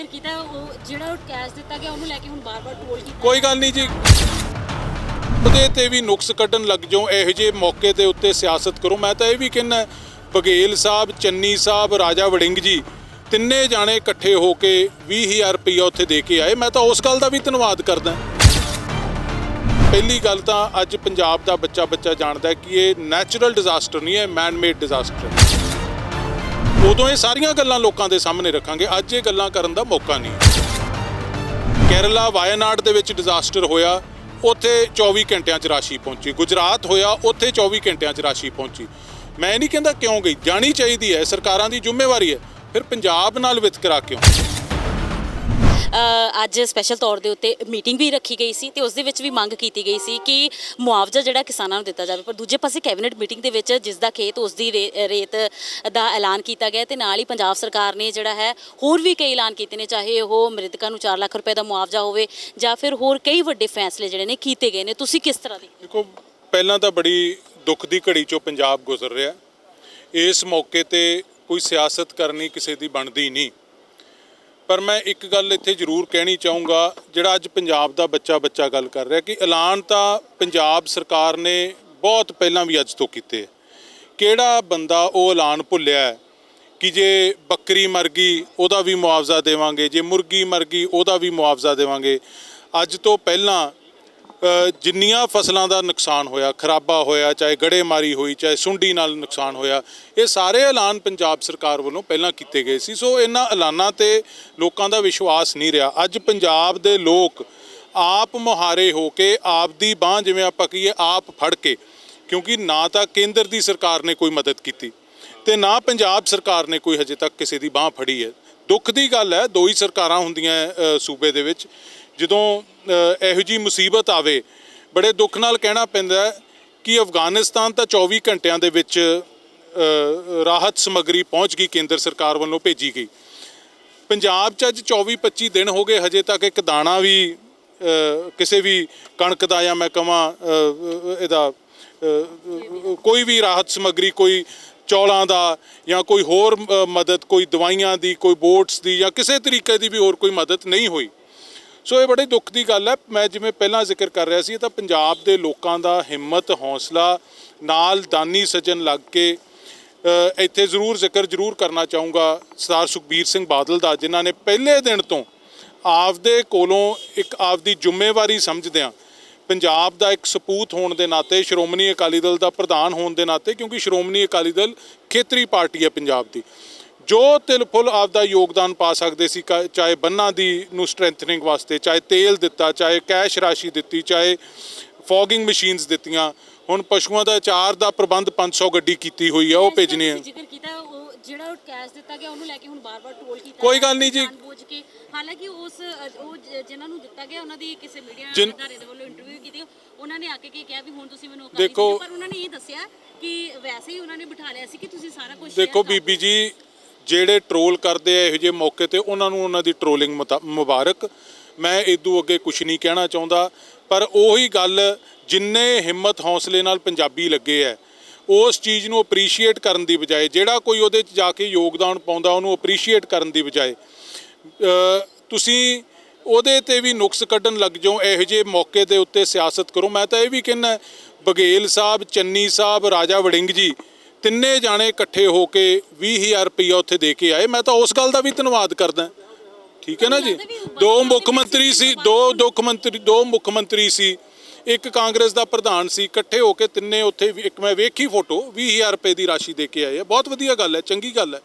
ਫਿਰ ਕੀਤਾ ਉਹ ਜਿਹੜਾ ਉਹ ਕੈਸ਼ ਦਿੱਤਾ ਗਿਆ, ਉਹਨੂੰ ਲੈ ਕੇ ਹੁਣ ਬਾਰ-ਬਾਰ ਟੋਲ ਕੀਤਾ। ਕੋਈ ਗੱਲ ਨਹੀਂ ਜੀ। ਉਹਦੇ ਤੇ ਵੀ ਨੁਕਸ ਕੱਢਣ ਲੱਗ ਜਾਓ, ਇਹੋ ਜਿਹੇ ਮੌਕੇ ਦੇ ਉੱਤੇ ਸਿਆਸਤ ਕਰੋ। ਮੈਂ ਤਾਂ ਇਹ ਵੀ ਕਹਿੰਦਾ ਬਘੇਲ ਸਾਹਿਬ, ਚੰਨੀ ਸਾਹਿਬ, ਰਾਜਾ ਵੜਿੰਗ ਜੀ, ਤਿੰਨੇ ਜਾਣੇ ਇਕੱਠੇ ਹੋ ਕੇ 20000 ਰੁਪਈਆ ਉੱਥੇ ਦੇ ਕੇ ਆਏ। ਮੈਂ ਤਾਂ ਉਸ ਗੱਲ ਦਾ ਵੀ ਧੰਨਵਾਦ ਕਰਦਾ। ਪਹਿਲੀ ਗੱਲ ਤਾਂ ਅੱਜ ਪੰਜਾਬ ਦਾ ਬੱਚਾ ਬੱਚਾ ਜਾਣਦਾ ਕਿ ਇਹ ਨੈਚੁਰਲ ਡਿਜ਼ਾਸਟਰ ਨਹੀਂ ਹੈ ਮੈਨ ਮੇਡ ਡਿਜ਼ਾਸਟਰ ਹੈ। ਉਦੋਂ ਇਹ ਸਾਰੀਆਂ ਗੱਲਾਂ ਲੋਕਾਂ ਦੇ ਸਾਹਮਣੇ ਰੱਖਾਂਗੇ। ਅੱਜ ਇਹ ਗੱਲਾਂ ਕਰਨ ਦਾ ਮੌਕਾ ਨਹੀਂ। ਕੇਰਲਾ ਵਾਇਨਾਡ ਦੇ ਵਿੱਚ ਡਿਜ਼ਾਸਟਰ ਹੋਇਆ। ਉੱਥੇ 24 ਘੰਟਿਆਂ 'ਚ ਰਾਸ਼ੀ ਪਹੁੰਚੀ। ਗੁਜਰਾਤ ਹੋਇਆ, ਉੱਥੇ 24 ਘੰਟਿਆਂ 'ਚ ਰਾਸ਼ੀ ਪਹੁੰਚੀ। ਮੈਂ ਨਹੀਂ ਕਹਿੰਦਾ ਕਿਉਂ ਗਈ। ਜਾਣੀ ਚਾਹੀਦੀ ਹੈ ਸਰਕਾਰਾਂ ਦੀ ਜ਼ਿੰਮੇਵਾਰੀ ਹੈ। ਫਿਰ ਪੰਜਾਬ ਨਾਲ ਵਿਤਕਰਾ ਕਿਉਂ? ਅੱਜ ਸਪੈਸ਼ਲ ਤੌਰ ਦੇ ਉੱਤੇ ਮੀਟਿੰਗ ਵੀ ਰੱਖੀ ਗਈ ਸੀ ਤੇ ਉਸ ਦੇ ਵਿੱਚ ਵੀ ਮੰਗ ਕੀਤੀ ਗਈ ਸੀ ਕਿ ਮੁਆਵਜ਼ਾ ਜਿਹੜਾ ਕਿਸਾਨਾਂ ਨੂੰ ਦਿੱਤਾ ਜਾਵੇ। ਪਰ ਦੂਜੇ ਪਾਸੇ ਕੈਬਨਿਟ ਮੀਟਿੰਗ ਦੇ ਵਿੱਚ ਜਿਸ ਦਾ ਖੇਤ ਉਸ ਦੀ ਰੇ- ਰੇਤ ਦਾ ਐਲਾਨ ਕੀਤਾ ਗਿਆ ਤੇ ਨਾਲ ਹੀ ਪੰਜਾਬ ਸਰਕਾਰ ਨੇ ਜਿਹੜਾ ਹੈ ਹੋਰ ਵੀ ਕਈ ਐਲਾਨ ਕੀਤੇ ਨੇ, ਚਾਹੇ ਉਹ ਮ੍ਰਿਤਕਾਂ ਨੂੰ 4 ਲੱਖ ਰੁਪਏ ਦਾ ਮੁਆਵਜ਼ਾ ਹੋਵੇ ਜਾਂ ਫਿਰ ਹੋਰ ਕਈ ਵੱਡੇ ਫੈਸਲੇ ਜਿਹੜੇ ਨੇ ਕੀਤੇ ਗਏ ਨੇ। ਤੁਸੀਂ ਕਿਸ ਤਰ੍ਹਾਂ ਦੇ ਦੇਖੋ, ਪਹਿਲਾਂ ਤਾਂ ਬੜੀ ਦੁੱਖ ਦੀ ਘੜੀ ਚੋਂ ਪੰਜਾਬ ਗੁਜ਼ਰ ਰਿਹਾ। ਇਸ ਮੌਕੇ ਤੇ ਕੋਈ ਸਿਆਸਤ ਕਰਨੀ ਕਿਸੇ ਦੀ ਬਣਦੀ ਨਹੀਂ। ਪਰ ਮੈਂ ਇੱਕ ਗੱਲ ਇੱਥੇ ਜ਼ਰੂਰ ਕਹਿਣੀ ਚਾਹੂੰਗਾ, ਜਿਹੜਾ ਅੱਜ ਪੰਜਾਬ ਦਾ ਬੱਚਾ ਬੱਚਾ ਗੱਲ ਕਰ ਰਿਹਾ ਕਿ ਐਲਾਨ ਤਾਂ ਪੰਜਾਬ ਸਰਕਾਰ ਨੇ ਬਹੁਤ ਪਹਿਲਾਂ ਵੀ ਅੱਜ ਤੋਂ ਕੀਤੇ ਕਿਹੜਾ ਬੰਦਾ ਉਹ ਐਲਾਨ ਭੁੱਲਿਆ ਕਿ ਜੇ ਬੱਕਰੀ ਮਰ ਗਈ, ਉਹਦਾ ਵੀ ਮੁਆਵਜ਼ਾ ਦੇਵਾਂਗੇ, ਜੇ ਮੁਰਗੀ ਮਰ ਗਈ, ਉਹਦਾ ਵੀ ਮੁਆਵਜ਼ਾ ਦੇਵਾਂਗੇ। ਅੱਜ ਤੋਂ ਪਹਿਲਾਂ ਜਿੰਨੀਆਂ ਫਸਲਾਂ ਦਾ ਨੁਕਸਾਨ ਹੋਇਆ, ਖਰਾਬਾ ਹੋਇਆ, ਚਾਹੇ ਗੜੇਮਾਰੀ ਹੋਈ, ਚਾਹੇ ਸੁੰਡੀ ਨਾਲ ਨੁਕਸਾਨ ਹੋਇਆ, ਇਹ ਸਾਰੇ ਐਲਾਨ ਪੰਜਾਬ ਸਰਕਾਰ ਵੱਲੋਂ ਪਹਿਲਾਂ ਕੀਤੇ ਗਏ ਸੀ। ਸੋ ਇਹਨਾਂ ਐਲਾਨਾਂ ਤੇ ਲੋਕਾਂ ਦਾ ਵਿਸ਼ਵਾਸ ਨਹੀਂ ਰਿਹਾ। ਅੱਜ ਪੰਜਾਬ ਦੇ ਲੋਕ ਆਪ ਮੁਹਾਰੇ ਹੋ ਕੇ ਆਪ ਦੀ ਬਾਹ, ਜਿਵੇਂ ਆਪਾਂ ਕਹੀਏ, ਆਪ ਫੜ ਕੇ, ਕਿਉਂਕਿ ਨਾ ਤਾਂ ਕੇਂਦਰ ਦੀ ਸਰਕਾਰ ਨੇ ਕੋਈ ਮਦਦ ਕੀਤੀ ਤੇ ਨਾ ਪੰਜਾਬ ਸਰਕਾਰ ਨੇ ਕੋਈ ਹਜੇ ਤੱਕ ਕਿਸੇ ਦੀ ਬਾਹ ਫੜੀ ਹੈ। ਦੁੱਖ ਦੀ ਗੱਲ ਹੈ, ਦੋ ਹੀ ਸਰਕਾਰਾਂ ਹੁੰਦੀਆਂ ਸੂਬੇ ਦੇ ਵਿੱਚ। ਜਦੋਂ ਇਹੋ ਜੀ ਮੁਸੀਬਤ ਆਵੇ, ਬੜੇ ਦੁੱਖ ਨਾਲ ਕਹਿਣਾ ਪੈਂਦਾ ਕਿ ਅਫਗਾਨਿਸਤਾਨ ਤਾਂ 24 ਘੰਟਿਆਂ ਦੇ ਵਿੱਚ ਰਾਹਤ ਸਮੱਗਰੀ ਪਹੁੰਚ ਗਈ, ਕੇਂਦਰ ਸਰਕਾਰ ਵੱਲੋਂ ਭੇਜੀ ਗਈ। ਪੰਜਾਬ 'ਚ ਅੱਜ 24 25 ਦਿਨ ਹੋ ਗਏ, ਹਜੇ ਤੱਕ ਇੱਕ ਦਾਣਾ ਵੀ ਕਿਸੇ ਵੀ ਕਣਕ ਦਾ ਜਾਂ ਮੈਂ ਕਹਾਂ ਇਹਦਾ ਕੋਈ ਵੀ ਰਾਹਤ ਸਮੱਗਰੀ, ਕੋਈ ਚੌਲਾਂ ਦਾ ਜਾਂ ਕੋਈ ਹੋਰ ਮਦਦ, ਕੋਈ ਦਵਾਈਆਂ ਦੀ, ਕੋਈ ਬੋਟਸ ਦੀ ਜਾਂ ਕਿਸੇ ਤਰੀਕੇ ਦੀ ਵੀ ਹੋਰ ਕੋਈ ਮਦਦ ਨਹੀਂ ਹੋਈ। ਸੋ ਇਹ ਬੜੇ ਦੁੱਖ ਦੀ ਗੱਲ ਹੈ। ਮੈਂ ਜਿਵੇਂ ਪਹਿਲਾਂ ਜ਼ਿਕਰ ਕਰ ਰਿਹਾ ਸੀ ਤਾਂ ਪੰਜਾਬ ਦੇ ਲੋਕਾਂ ਦਾ ਹਿੰਮਤ, ਹੌਸਲਾ, ਨਾਲ ਦਾਨੀ ਸੱਜਣ ਲੱਗ ਕੇ ਇੱਥੇ ਜ਼ਰੂਰ ਜ਼ਿਕਰ ਜ਼ਰੂਰ ਕਰਨਾ ਚਾਹੂੰਗਾ ਸਰਦਾਰ ਸੁਖਬੀਰ ਸਿੰਘ ਬਾਦਲ ਦਾ, ਜਿਨ੍ਹਾਂ ਨੇ ਪਹਿਲੇ ਦਿਨ ਤੋਂ ਆਪਦੇ ਕੋਲੋਂ ਇੱਕ ਆਪਦੀ ਜ਼ਿੰਮੇਵਾਰੀ ਸਮਝਦਿਆਂ ਪੰਜਾਬ ਦਾ ਇੱਕ ਸਪੂਤ ਹੋਣ ਦੇ ਨਾਤੇ, ਸ਼੍ਰੋਮਣੀ ਅਕਾਲੀ ਦਲ ਦਾ ਪ੍ਰਧਾਨ ਹੋਣ ਦੇ ਨਾਤੇ, ਕਿਉਂਕਿ ਸ਼੍ਰੋਮਣੀ ਅਕਾਲੀ ਦਲ ਖੇਤਰੀ ਪਾਰਟੀ ਹੈ ਪੰਜਾਬ ਦੀ। ਜੋ ਤਿਲ ਫੁੱਲ ਆਪਦਾ ਯੋਗਦਾਨ ਪਾ ਸਕਦੇ ਸੀ ਚਾਹੇ ਬੰਨਾਂ ਦੀ ਨੂੰ ਸਟਰੈਂਥਨਿੰਗ ਵਾਸਤੇ ਚਾਹੇ ਤੇਲ ਦਿੱਤਾ ਚਾਹੇ ਕੈਸ਼ ਰਾਸ਼ੀ ਦਿੱਤੀ ਚਾਹੇ ਫੌਗਿੰਗ ਮਸ਼ੀਨਸ ਦਿੱਤੀਆਂ ਹੁਣ ਪਸ਼ੂਆਂ ਦਾ ਚਾਰ ਦਾ ਪ੍ਰਬੰਧ 500 ਗੱਡੀ ਕੀਤੀ ਹੋਈ ਹੈ ਉਹ ਭੇਜਣੀ ਹੈ ਜ਼ਿਕਰ ਕੀਤਾ ਉਹ ਜਿਹੜਾ ਉਹ ਕੈਸ਼ ਦਿੱਤਾ ਗਿਆ ਉਹਨੂੰ ਲੈ ਕੇ ਹੁਣ ਬਾਰ-ਬਾਰ ਟੋਲ ਕੀਤਾ ਕੋਈ ਗੱਲ ਨਹੀਂ ਜੀ। ਹਾਲਾਂਕਿ ਉਸ ਅ, ਉਹ ਜ- ਜਿਨ੍ਹਾਂ ਨੂੰ ਦਿੱਤਾ ਗਿਆ ਉਹਨਾਂ ਦੀ ਕਿਸੇ ਮੀਡੀਆ ਜਿਨ- ਅਦਾਰੇ ਦੇ ਵੱਲੋਂ ਇੰਟਰਵਿਊ ਕੀਤੀ ਉਹਨਾਂ ਨੇ ਆ ਕੇ ਕੀ ਕਿਹਾ ਵੀ ਹੁਣ ਤੁਸੀਂ ਮੈਨੂੰ ਅਕਾਲੀ ਦੇਖੋ- ਦਲ ਪਰ ਉਹਨਾਂ ਨੇ ਇਹ ਦੱਸਿਆ ਕਿ ਵੈਸੇ ਹੀ ਉਹਨਾਂ ਨੇ ਬਿਠਾ ਲਿਆ ਸੀ ਕਿ ਤੁਸੀਂ ਸਾਰਾ ਕੁਝ ਦੇਖੋ ਬੀਬੀ ਜੀ ਜਿਹੜੇ ਟਰੋਲ ਕਰਦੇ ਆ ਇਹੋ ਜਿਹੇ ਮੌਕੇ ਤੇ, ਉਹਨਾਂ ਨੂੰ ਉਹਨਾਂ ਦੀ ਟਰੋਲਿੰਗ ਮੁਬਾਰਕ। ਮੈਂ ਇਦੋਂ ਅੱਗੇ ਕੁਝ ਨਹੀਂ ਕਹਿਣਾ ਚਾਹੁੰਦਾ, ਪਰ ਉਹੀ ਗੱਲ ਜਿੰਨੇ ਹਿੰਮਤ ਹੌਸਲੇ ਨਾਲ ਪੰਜਾਬੀ ਲੱਗੇ ਐ, ਉਸ ਚੀਜ਼ ਨੂੰ ਅਪਰੀਸ਼ੀਏਟ ਕਰਨ ਦੀ ਬਜਾਏ, ਜਿਹੜਾ ਕੋਈ ਉਹਦੇ 'ਚ ਜਾ ਕੇ ਯੋਗਦਾਨ ਪਾਉਂਦਾ, ਉਹਨੂੰ ਅਪਰੀਸ਼ੀਏਟ ਕਰਨ ਦੀ ਬਜਾਏ। ਤੁਸੀਂ ਉਹਦੇ ਤੇ ਵੀ ਨੁਕਸ ਕੱਢਣ ਲੱਗ ਜਾਓ, ਇਹੋ ਜਿਹੇ ਮੌਕੇ ਦੇ ਉੱਤੇ ਸਿਆਸਤ ਕਰੋ। ਮੈਂ ਤਾਂ ਇਹ ਵੀ ਕਹਿੰਦਾ ਬਘੇਲ ਸਾਹਿਬ, ਚੰਨੀ ਸਾਹਿਬ, ਰਾਜਾ ਵੜਿੰਗ ਜੀ ਤਿੰਨੇ ਜਾਣੇ ਇਕੱਠੇ ਹੋ ਕੇ 20000 ਰੁਪਈਆ ਉੱਥੇ ਦੇ ਕੇ ਆਏ। ਮੈਂ ਤਾਂ ਉਸ ਗੱਲ ਦਾ ਵੀ ਧੰਨਵਾਦ ਕਰਦਾ। ਠੀਕ ਹੈ ਨਾ ਜੀ? ਦੋ ਮੁੱਖ ਮੰਤਰੀ ਸੀ ਦੋ ਮੁੱਖ ਮੰਤਰੀ ਦੋ ਮੁੱਖ ਮੰਤਰੀ ਸੀ। ਇੱਕ ਕਾਂਗਰਸ ਦਾ ਪ੍ਰਧਾਨ ਸੀ। ਇਕੱਠੇ ਹੋ ਕੇ ਤਿੰਨੇ ਉੱਥੇ ਇੱਕ ਮੈਂ ਵੇਖੀ ਫੋਟੋ 20000 ਰੁਪਏ ਦੀ ਰਾਸ਼ੀ ਦੇ ਕੇ ਆਏ ਆ। ਬਹੁਤ ਵਧੀਆ ਗੱਲ ਹੈ ਚੰਗੀ ਗੱਲ ਹੈ।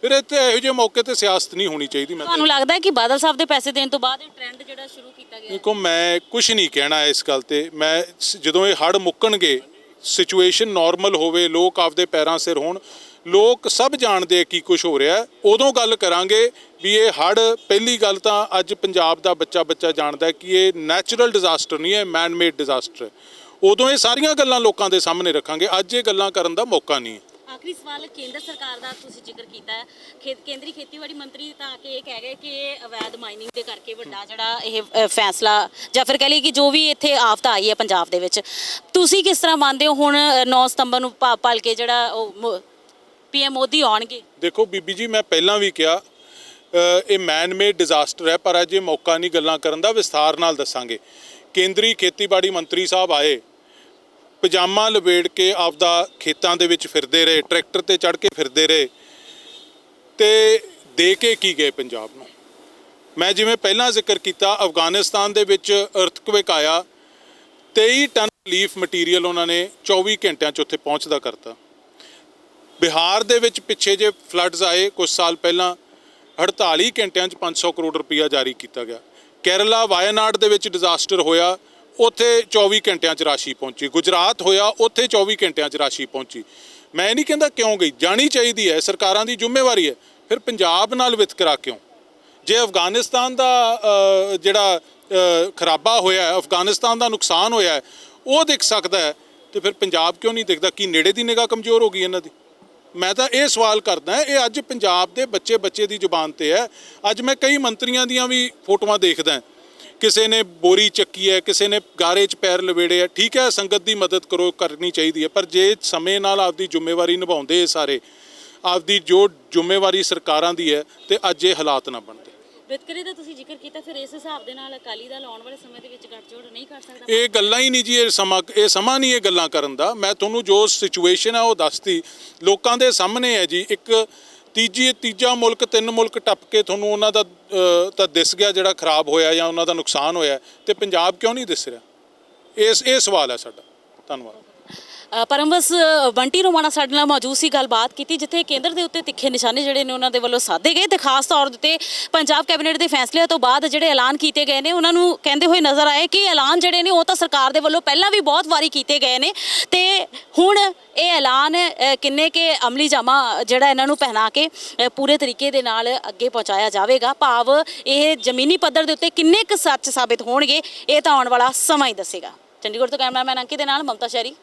ਫਿਰ ਇੱਥੇ ਇਹੋ ਜਿਹੇ ਮੌਕੇ ਤੇ ਸਿਆਸਤ ਨਹੀਂ ਹੋਣੀ ਚਾਹੀਦੀ ਮੈਂ ਤੁਹਾਨੂੰ ਲੱਗਦਾ ਹੈ ਕਿ ਬਾਦਲ ਸਾਹਿਬ ਦੇ ਪੈਸੇ ਦੇਣ ਤੋਂ ਬਾਅਦ ਇਹ ਟ੍ਰੈਂਡ ਜਿਹੜਾ ਸ਼ੁਰੂ ਕੀਤਾ ਗਿਆ? ਦੇਖੋ ਮੈਂ ਕੁਝ ਨਹੀਂ ਕਹਿਣਾ ਇਸ ਗੱਲ ਤੇ। ਮੈਂ ਜਦੋਂ ਇਹ ਹੜ ਮੁੱਕਣਗੇ ਸਿਚੁਏਸ਼ਨ ਨਾਰਮਲ ਹੋਵੇ, ਲੋਕ ਆਪਦੇ ਪੈਰਾਂ ਸਿਰ ਹੋਣ, ਲੋਕ ਸਭ ਜਾਣਦੇ ਕੀ ਕੁਝ ਹੋ ਰਿਹਾ ਉਦੋਂ ਗੱਲ ਕਰਾਂਗੇ ਵੀ ਇਹ ਹੜ ਪਹਿਲੀ ਗੱਲ ਤਾਂ ਅੱਜ ਪੰਜਾਬ ਦਾ ਬੱਚਾ ਬੱਚਾ ਜਾਣਦਾ ਕਿ ਇਹ ਨੈਚੁਰਲ ਡਿਜ਼ਾਸਟਰ ਨਹੀਂ ਹੈ ਮੈਨ ਮੇਡ ਡਿਜ਼ਾਸਟਰ ਉਦੋਂ ਇਹ ਸਾਰੀਆਂ ਗੱਲਾਂ ਲੋਕਾਂ ਦੇ ਸਾਹਮਣੇ ਰੱਖਾਂਗੇ, ਅੱਜ ਇਹ ਗੱਲਾਂ ਕਰਨ ਦਾ ਮੌਕਾ ਨਹੀਂ ਆਖਰੀ ਸਵਾਲ ਕੇਂਦਰ ਸਰਕਾਰ ਦਾ ਤੁਸੀਂ ਜ਼ਿਕਰ ਕੀਤਾ ਹੈ। ਖੇਤ ਕੇਂਦਰੀ ਖੇਤੀਬਾੜੀ ਮੰਤਰੀ ਤਾਂ ਆ ਕੇ ਇਹ ਕਹਿ ਗਏ ਕਿ ਇਹ ਅਵੈਧ ਮਾਈਨਿੰਗ ਦੇ ਕਰਕੇ ਵੱਡਾ ਜਿਹੜਾ ਇਹ ਅ, ਫੈਸਲਾ ਜਾਂ ਫਿਰ ਕਹ ਲਈਏ ਕਿ ਜੋ ਵੀ ਇੱਥੇ ਆਫਤ ਆਈ ਹੈ ਪੰਜਾਬ ਦੇ ਵਿੱਚ। ਤੁਸੀਂ ਕਿਸ ਤਰ੍ਹਾਂ ਮੰਨਦੇ ਹੋ ਹੁਣ 9 ਸਤੰਬਰ ਨੂੰ ਭਾ- ਭਲ ਕੇ ਜਿਹੜਾ ਉਹ ਪੀਐਮ ਮੋਦੀ ਆਉਣਗੇ? ਦੇਖੋ ਬੀਬੀ ਜੀ ਮੈਂ ਪਹਿਲਾਂ ਵੀ ਕਿਹਾ ਅ, ਇਹ ਮੈਨ ਮੇਡ ਡਿਜ਼ਾਸਟਰ ਹੈ ਪਰ ਅੱਜ ਇਹ ਮੌਕਾ ਨਹੀਂ ਗੱਲਾਂ ਕਰਨ ਦਾ ਵਿਸਥਾਰ ਨਾਲ ਦੱਸਾਂਗੇ। ਕੇਂਦਰੀ ਖੇਤੀਬਾੜੀ ਮੰਤਰੀ ਸਾਹਿਬ ਆਏ। ਪਜਾਮਾ ਲਵੇੜ ਕੇ ਆਪਦਾ ਖੇਤਾਂ ਦੇ ਵਿੱਚ ਫਿਰਦੇ ਰਹੇ, ਟਰੈਕਟਰ ਤੇ ਚੜ੍ਹ ਕੇ ਫਿਰਦੇ ਰਹੇ ਤੇ ਦੇ ਕੇ ਕੀ ਗਏ ਪੰਜਾਬ ਨੂੰ? ਮੈਂ ਜਿਵੇਂ ਪਹਿਲਾਂ ਜ਼ਿਕਰ ਕੀਤਾ, ਅਫਗਾਨਿਸਤਾਨ ਦੇ ਵਿੱਚ ਅਰਥਕਵੇਕ ਆਇਆ 23 ਟਨ ਲੀਫ ਮਟੀਰੀਅਲ ਉਹਨਾਂ ਨੇ 24 ਘੰਟਿਆਂ 'ਚ ਉੱਥੇ ਪਹੁੰਚਦਾ ਕਰਤਾ। ਬਿਹਾਰ ਦੇ ਵਿੱਚ ਪਿੱਛੇ ਜੇ ਫਲੱਡਸ ਆਏ ਕੁਝ ਸਾਲ ਪਹਿਲਾਂ 48 ਘੰਟਿਆਂ 'ਚ 500 ਕਰੋੜ ਰੁਪਈਆ ਜਾਰੀ ਕੀਤਾ ਗਿਆ। ਕੇਰਲਾ, ਵਾਇਨਾਡ ਦੇ ਵਿੱਚ ਡਿਜ਼ਾਸਟਰ ਹੋਇਆ ਉੱਥੇ 24 ਘੰਟਿਆਂ 'ਚ ਰਾਸ਼ੀ ਪਹੁੰਚੀ। ਗੁਜਰਾਤ ਹੋਇਆ, ਉੱਥੇ 24 ਘੰਟਿਆਂ 'ਚ ਰਾਸ਼ੀ ਪਹੁੰਚੀ। ਮੈਂ ਨਹੀਂ ਕਹਿੰਦਾ ਕਿਉਂ ਗਈ, ਜਾਣੀ ਚਾਹੀਦੀ ਹੈ, ਸਰਕਾਰਾਂ ਦੀ ਜ਼ਿੰਮੇਵਾਰੀ ਹੈ। ਫਿਰ ਪੰਜਾਬ ਨਾਲ ਵਿਤਕਰਾ ਕਿਉਂ? ਜੇ ਅਫਗਾਨਿਸਤਾਨ ਦਾ ਜਿਹੜਾ ਖਰਾਬਾ ਹੋਇਆ ਅਫਗਾਨਿਸਤਾਨ ਦਾ ਨੁਕਸਾਨ ਹੋਇਆ ਉਹ ਦਿਖ ਸਕਦਾ ਹੈ, ਤੇ ਫਿਰ ਪੰਜਾਬ ਕਿਉਂ ਨਹੀਂ ਦਿਖਦਾ? ਕੀ ਨੇੜੇ ਦੀ ਨਿਗਾਹ ਕਮਜ਼ੋਰ ਹੋ ਗਈ ਇਹਨਾਂ ਦੀ? ਮੈਂ ਤਾਂ ਇਹ ਸਵਾਲ ਕਰਦਾ ਇਹ ਅੱਜ ਪੰਜਾਬ ਦੇ ਬੱਚੇ ਬੱਚੇ ਦੀ ਜ਼ੁਬਾਨ ਤੇ ਹੈ। ਅੱਜ ਮੈਂ ਕਈ ਮੰਤਰੀਆਂ ਦੀਆਂ ਵੀ ਫੋਟੋਆਂ ਦੇਖਦਾ ਕਿਸੇ ਨੇ ਬੋਰੀ ਚੱਕੀ ਹੈ ਕਿਸੇ ਨੇ ਗਾਰੇ 'ਚ ਪੈਰ ਲਵੇੜੇ ਆ ਠੀਕ ਹੈ ਸੰਗਤ ਦੀ ਮਦਦ ਕਰੋ ਕਰਨੀ ਚਾਹੀਦੀ ਹੈ ਪਰ ਜੇ ਸਮੇਂ ਨਾਲ ਆਪਦੀ ਜ਼ਿੰਮੇਵਾਰੀ ਨਿਭਾਉਂਦੇ ਇਹ ਸਾਰੇ ਆਪਦੀ ਜੋ ਜ਼ਿੰਮੇਵਾਰੀ ਸਰਕਾਰਾਂ ਦੀ ਹੈ ਤੇ ਅੱਜ ਇਹ ਹਾਲਾਤ ਨਾ ਬਣਦੇ। ਵਿਤਕਰੇ ਦਾ ਤੁਸੀਂ ਜ਼ਿਕਰ ਕੀਤਾ ਫਿਰ ਇਸ ਹਿਸਾਬ ਦੇ ਨਾਲ ਅਕਾਲੀ ਦਲ ਆਉਣ ਵਾਲੇ ਸਮੇਂ ਦੇ ਵਿੱਚ ਗੱਠਜੋੜ ਨਹੀਂ ਕਰ ਸਕਦਾ? ਇਹ ਗੱਲਾਂ ਹੀ ਨਹੀਂ ਜੀ ਇਹ ਸਮਾਂ ਇਹ ਸਮਾਂ ਨਹੀਂ ਇਹ ਗੱਲਾਂ ਕਰਨ ਦਾ। ਮੈਂ ਤੁਹਾਨੂੰ ਜੋ ਸਿਚੁਏਸ਼ਨ ਹੈ ਉਹ ਦੱਸਤੀ ਲੋਕਾਂ ਦੇ ਸਾਹਮਣੇ ਹੈ ਜੀ ਇੱਕ ਤੀਜੀ, ਤੀਜਾ ਮੁਲਕ, ਤਿੰਨ ਮੁਲਕ ਟੱਪ ਕੇ ਤੁਹਾਨੂੰ ਉਹਨਾਂ ਦਾ ਤਾਂ ਦਿਸ ਗਿਆ ਜਿਹੜਾ ਖਰਾਬ ਹੋਇਆ ਜਾਂ ਉਹਨਾਂ ਦਾ ਨੁਕਸਾਨ ਹੋਇਆ ਤੇ ਪੰਜਾਬ ਕਿਉਂ ਨਹੀਂ ਦਿਸ ਰਿਹਾ? ਇਸ, ਇਹ ਸਵਾਲ ਹੈ ਸਾਡਾ। ਧੰਨਵਾਦ। ਪਰਮਵਸ ਪਰਮਬਸ ਅ, ਬੰਟੀ ਰੋਮਾਣਾ ਸਾਡੇ ਨਾਲ ਮੌਜੂਦ ਸੀ ਗੱਲਬਾਤ ਕੀਤੀ ਜਿੱਥੇ ਕੇਂਦਰ ਦੇ ਉੱਤੇ ਤਿੱਖੇ ਨਿਸ਼ਾਨੇ ਜਿਹੜੇ ਨੇ ਉਹਨਾਂ ਦੇ ਵੱਲੋਂ ਸਾਧੇ ਗਏ ਤੇ ਖਾਸ ਤੌਰ ਦੇ ਉੱਤੇ ਪੰਜਾਬ ਕੈਬਨਿਟ ਦੇ ਫੈਸਲੇ ਤੋਂ ਬਾਅਦ ਜਿਹੜੇ ਐਲਾਨ ਕੀਤੇ ਗਏ ਨੇ ਉਹਨਾਂ ਨੂੰ ਕਹਿੰਦੇ ਹੋਏ ਨਜ਼ਰ ਆਏ ਕਿ ਐਲਾਨ ਜਿਹੜੇ ਨੇ ਉਹ ਤਾਂ ਸਰਕਾਰ ਦੇ ਵੱਲੋਂ ਪਹਿਲਾਂ ਵੀ ਬਹੁਤ ਵਾਰੀ ਕੀਤੇ ਗਏ ਨੇ ਤੇ ਹੁਣ ਇਹ ਐਲਾਨ ਕਿੰਨੇ ਕੇ ਅਮਲੀ ਜਾਮਾ ਜਿਹੜਾ ਇਹਨਾਂ ਨੂੰ ਪਹਿਨਾ ਕੇ ਪੂਰੇ ਤਰੀਕੇ ਦੇ ਨਾਲ ਅੱਗੇ ਪਹੁੰਚਾਇਆ ਜਾਵੇਗਾ। ਭਾਵ ਇਹ ਜ਼ਮੀਨੀ ਪੱਧਰ ਦੇ ਉੱਤੇ ਕਿੰਨੇ ਕੁ ਸੱਚ ਸਾਬਿਤ ਹੋਣਗੇ ਇਹ ਤਾਂ ਆਉਣ ਵਾਲਾ ਸਮਾਂ ਹੀ ਦੱਸੇਗਾ। ਚੰਡੀਗੜ੍ਹ ਤੋਂ ਕੈਮਰਾਮੈਨ ਅੰਕਿਤ ਦੇ ਨਾਲ ਮਮਤਾ ਸ਼ੈਰੀ।